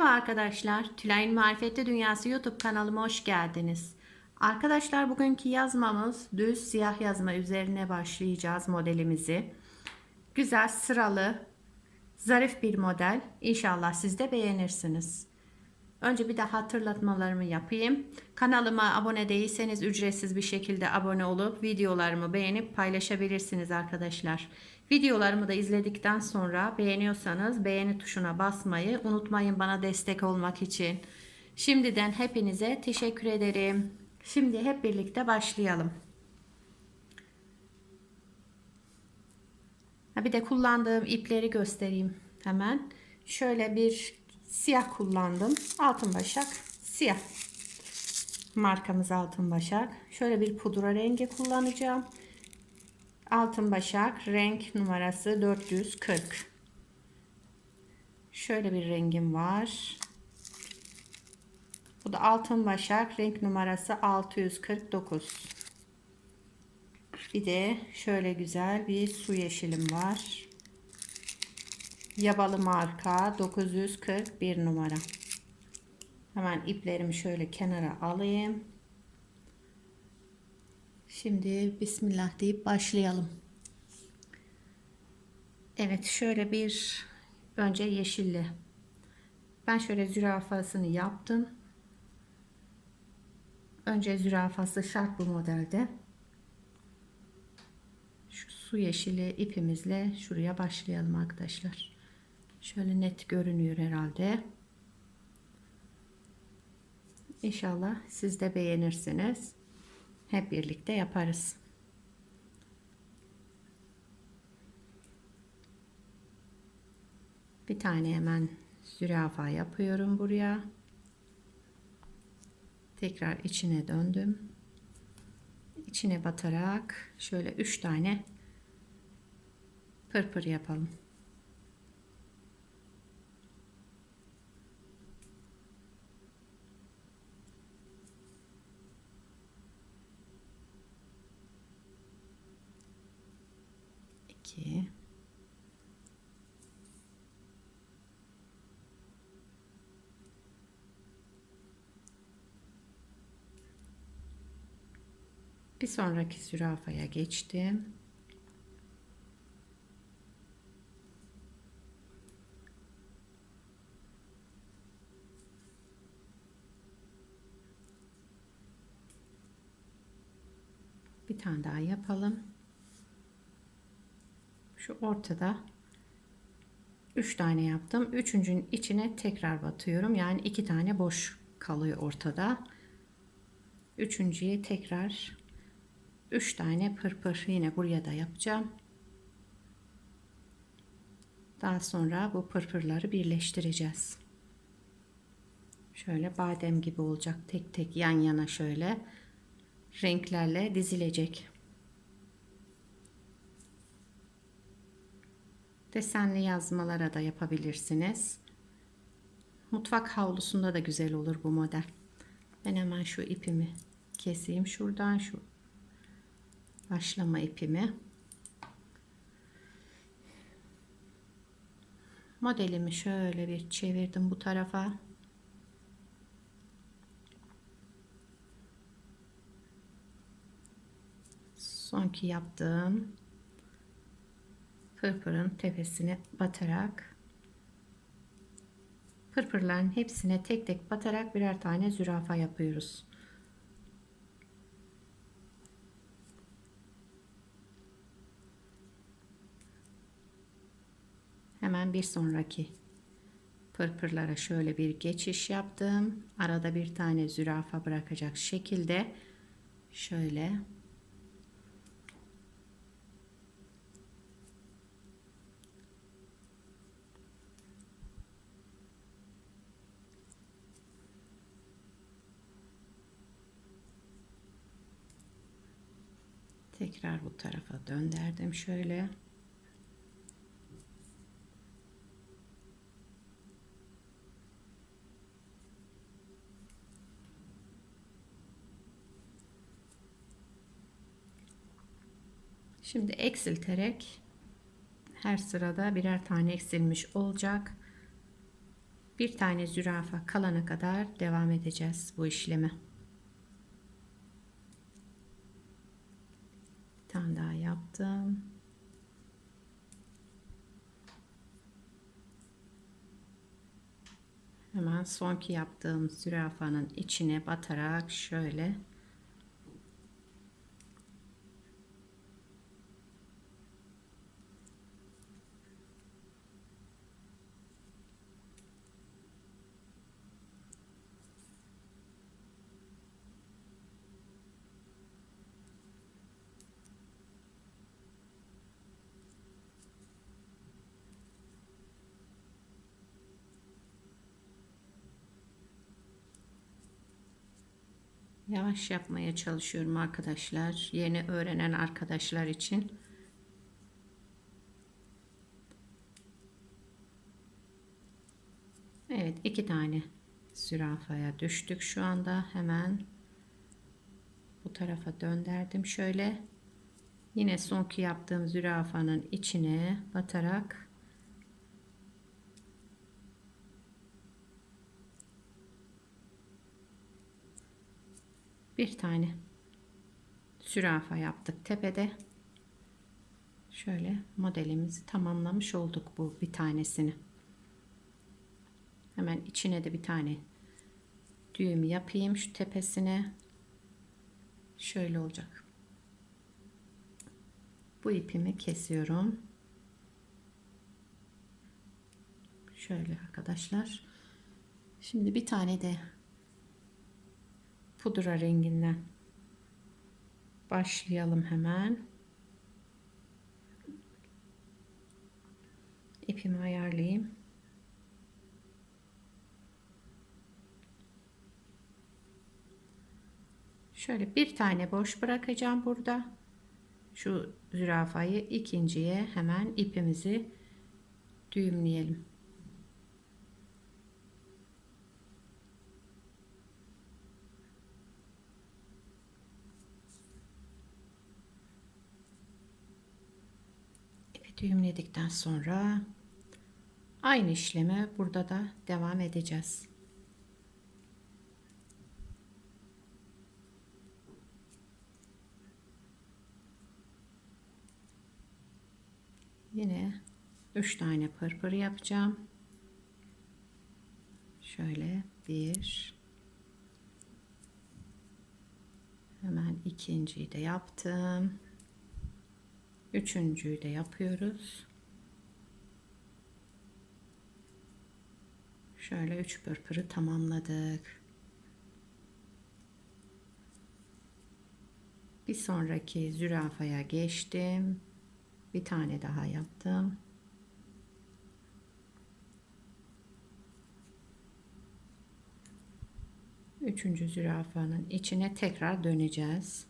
Merhaba arkadaşlar. Tülay'ın Marifetli Dünyası YouTube kanalıma hoş geldiniz. Arkadaşlar bugünkü yazmamız düz siyah yazma üzerine başlayacağız modelimizi. Güzel sıralı, zarif bir model. İnşallah siz de beğenirsiniz. Önce bir de hatırlatmalarımı yapayım. Kanalıma abone değilseniz ücretsiz bir şekilde abone olup videolarımı beğenip paylaşabilirsiniz arkadaşlar. Videolarımı da izledikten sonra beğeniyorsanız beğeni tuşuna basmayı unutmayın bana destek olmak için. Şimdiden hepinize teşekkür ederim. Şimdi hep birlikte başlayalım. Bir de kullandığım ipleri göstereyim hemen. Şöyle bir siyah kullandım. Altın başak siyah. Markamız altın başak. Şöyle bir pudra rengi kullanacağım. Altın başak renk numarası 440. Şöyle bir rengim var. Bu da altın başak renk numarası 649. Bir de şöyle güzel bir su yeşilim var. Yabalı marka 941 numara. Hemen iplerimi şöyle kenara alayım. Şimdi Bismillah deyip başlayalım. Evet şöyle bir önce yeşilli. Ben şöyle zürafasını yaptım. Önce zürafası şart bu modelde. Şu su yeşili ipimizle şuraya başlayalım arkadaşlar. Şöyle net görünüyor herhalde. İnşallah siz de beğenirsiniz. Hep birlikte yaparız. Bir tane hemen zürafa yapıyorum buraya. Tekrar içine döndüm. İçine batarak şöyle üç tane pırpır yapalım. İki bir sonraki zürafaya geçtim. Bir tane daha yapalım şu ortada 3 tane yaptım. Üçüncünün içine tekrar batıyorum. Yani iki tane boş kalıyor ortada. Üçüncüye tekrar 3 tane pırpır yine buraya da yapacağım. Daha sonra bu pırpırları birleştireceğiz. Şöyle badem gibi olacak tek tek yan yana şöyle renklerle dizilecek. Desenli yazmalara da yapabilirsiniz. Mutfak havlusunda da güzel olur bu model. Ben hemen şu ipimi keseyim şuradan şu başlama ipimi. Modelimi şöyle bir çevirdim bu tarafa. Sonki yaptığım pırpırın tepesine batarak pırpırların hepsine tek tek batarak birer tane zürafa yapıyoruz. Hemen bir sonraki pırpırlara şöyle bir geçiş yaptım. Arada bir tane zürafa bırakacak şekilde şöyle Tekrar bu tarafa döndürdüm şöyle. Şimdi eksilterek her sırada birer tane eksilmiş olacak. Bir tane zürafa kalana kadar devam edeceğiz bu işlemi. Bir tane daha yaptım. Hemen sonki yaptığım zürafanın içine batarak şöyle Yavaş yapmaya çalışıyorum arkadaşlar. Yeni öğrenen arkadaşlar için. Evet iki tane zürafaya düştük şu anda. Hemen bu tarafa döndürdüm şöyle. Yine sonki yaptığım zürafanın içine batarak bir tane zürafa yaptık tepede. Şöyle modelimizi tamamlamış olduk bu bir tanesini. Hemen içine de bir tane düğüm yapayım şu tepesine. Şöyle olacak. Bu ipimi kesiyorum. Şöyle arkadaşlar. Şimdi bir tane de pudra renginden başlayalım hemen. İpimi ayarlayayım. Şöyle bir tane boş bırakacağım burada. Şu zürafayı ikinciye hemen ipimizi düğümleyelim. Düğümledikten sonra aynı işleme burada da devam edeceğiz. Yine 3 tane pırpır yapacağım. Şöyle bir hemen ikinciyi de yaptım. Üçüncüyü de yapıyoruz. Şöyle üç pırpırı tamamladık. Bir sonraki zürafaya geçtim. Bir tane daha yaptım. Üçüncü zürafanın içine tekrar döneceğiz.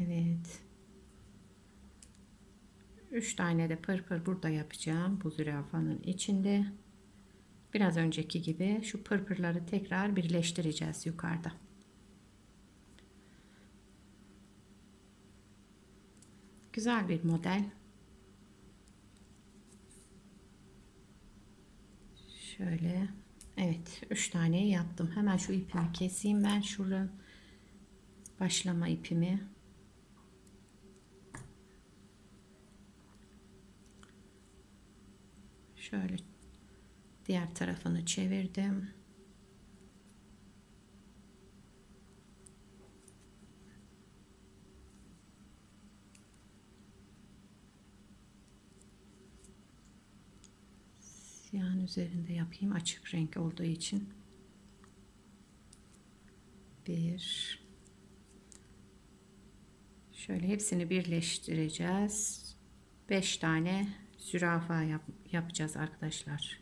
Evet. 3 tane de pırpır burada yapacağım bu zürafanın içinde. Biraz önceki gibi şu pırpırları tekrar birleştireceğiz yukarıda. Güzel bir model. Şöyle. Evet. 3 tane yaptım. Hemen şu ipimi keseyim ben. Şurada başlama ipimi Şöyle diğer tarafını çevirdim. Siyahın üzerinde yapayım açık renk olduğu için. Bir. Şöyle hepsini birleştireceğiz. Beş tane zürafa yap, yapacağız arkadaşlar.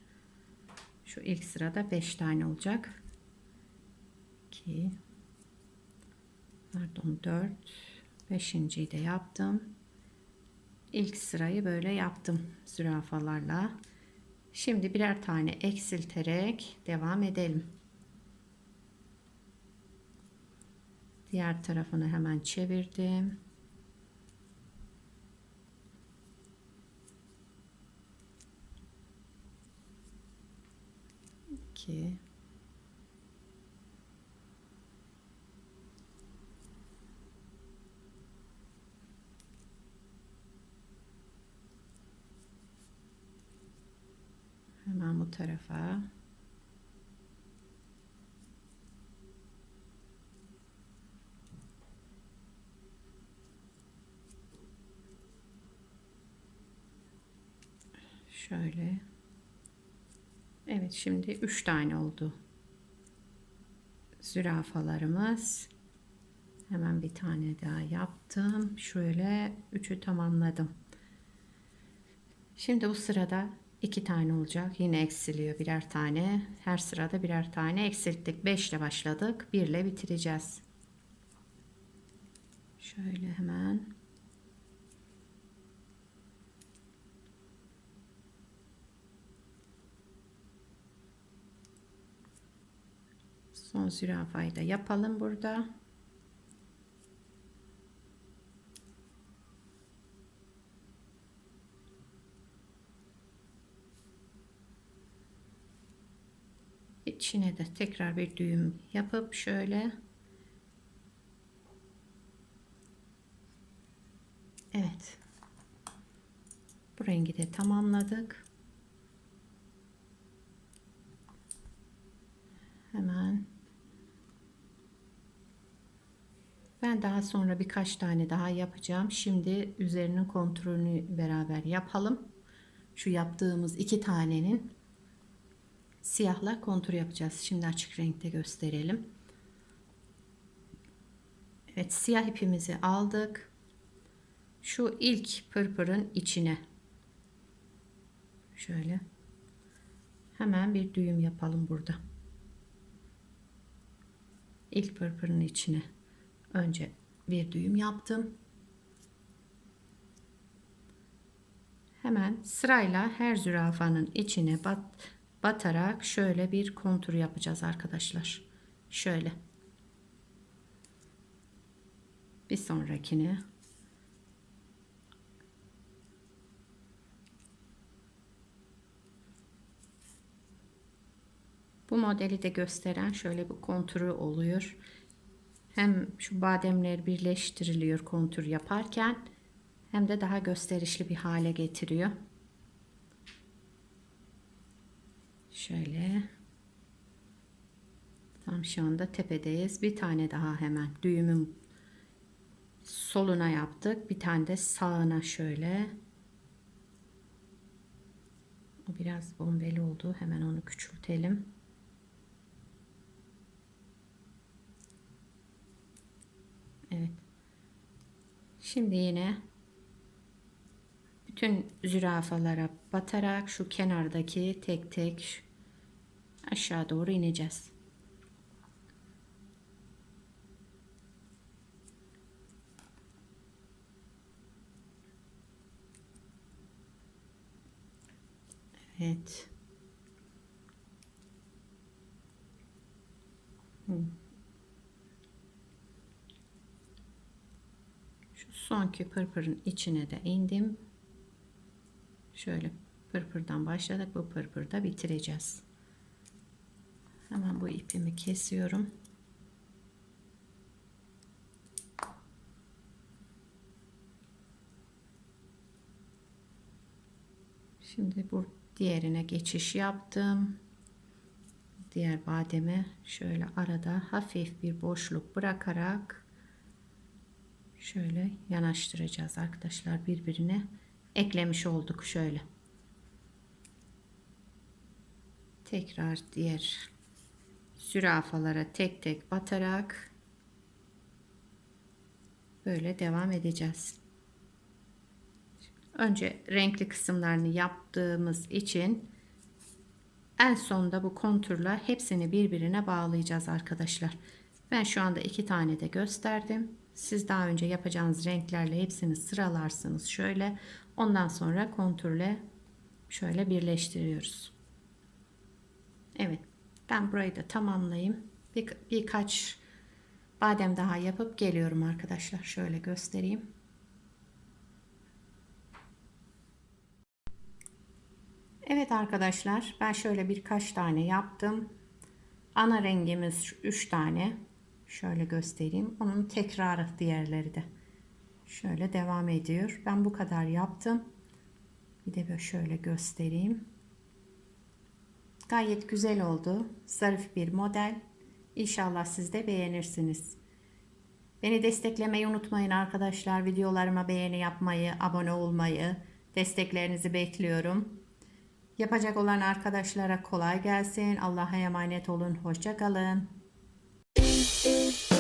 Şu ilk sırada 5 tane olacak. 2 pardon 4 5.yi de yaptım. İlk sırayı böyle yaptım zürafalarla. Şimdi birer tane eksilterek devam edelim. Diğer tarafını hemen çevirdim. 2 Hemen bu tarafa. Şöyle. Evet şimdi 3 tane oldu. Zürafalarımız. Hemen bir tane daha yaptım. Şöyle 3'ü tamamladım. Şimdi bu sırada iki tane olacak. Yine eksiliyor birer tane. Her sırada birer tane eksilttik. 5 ile başladık. 1 ile bitireceğiz. Şöyle hemen Son zürafayı da yapalım burada. İçine de tekrar bir düğüm yapıp şöyle Evet. Bu rengi de tamamladık. Hemen ben daha sonra birkaç tane daha yapacağım. Şimdi üzerinin kontrolünü beraber yapalım. Şu yaptığımız iki tanenin siyahla kontur yapacağız. Şimdi açık renkte gösterelim. Evet siyah ipimizi aldık. Şu ilk pırpırın içine şöyle hemen bir düğüm yapalım burada. İlk pırpırın içine önce bir düğüm yaptım. Hemen sırayla her zürafanın içine bat, batarak şöyle bir kontur yapacağız arkadaşlar. Şöyle. Bir sonrakine Bu modeli de gösteren şöyle bir konturu oluyor. Hem şu bademler birleştiriliyor kontur yaparken hem de daha gösterişli bir hale getiriyor. Şöyle. Tam şu anda tepedeyiz. Bir tane daha hemen düğümün soluna yaptık. Bir tane de sağına şöyle. O biraz bombeli oldu. Hemen onu küçültelim. Evet. Şimdi yine bütün zürafalara batarak şu kenardaki tek tek aşağı doğru ineceğiz. Evet. Hmm. Sonki pırpırın içine de indim. Şöyle pırpırdan başladık. Bu pırpırda bitireceğiz. Hemen bu ipimi kesiyorum. Şimdi bu diğerine geçiş yaptım. Diğer bademe şöyle arada hafif bir boşluk bırakarak şöyle yanaştıracağız. Arkadaşlar birbirine eklemiş olduk. Şöyle. Tekrar diğer zürafalara tek tek batarak böyle devam edeceğiz. Önce renkli kısımlarını yaptığımız için en sonda bu konturla hepsini birbirine bağlayacağız arkadaşlar. Ben şu anda iki tane de gösterdim siz daha önce yapacağınız renklerle hepsini sıralarsınız şöyle. Ondan sonra kontürle şöyle birleştiriyoruz. Evet. Ben burayı da tamamlayayım. Bir, birkaç badem daha yapıp geliyorum arkadaşlar. Şöyle göstereyim. Evet arkadaşlar ben şöyle birkaç tane yaptım. Ana rengimiz 3 tane. Şöyle göstereyim. Onun tekrarı diğerleri de. Şöyle devam ediyor. Ben bu kadar yaptım. Bir de böyle şöyle göstereyim. Gayet güzel oldu. Zarif bir model. İnşallah siz de beğenirsiniz. Beni desteklemeyi unutmayın arkadaşlar. Videolarıma beğeni yapmayı, abone olmayı, desteklerinizi bekliyorum. Yapacak olan arkadaşlara kolay gelsin. Allah'a emanet olun. Hoşça kalın. Bye.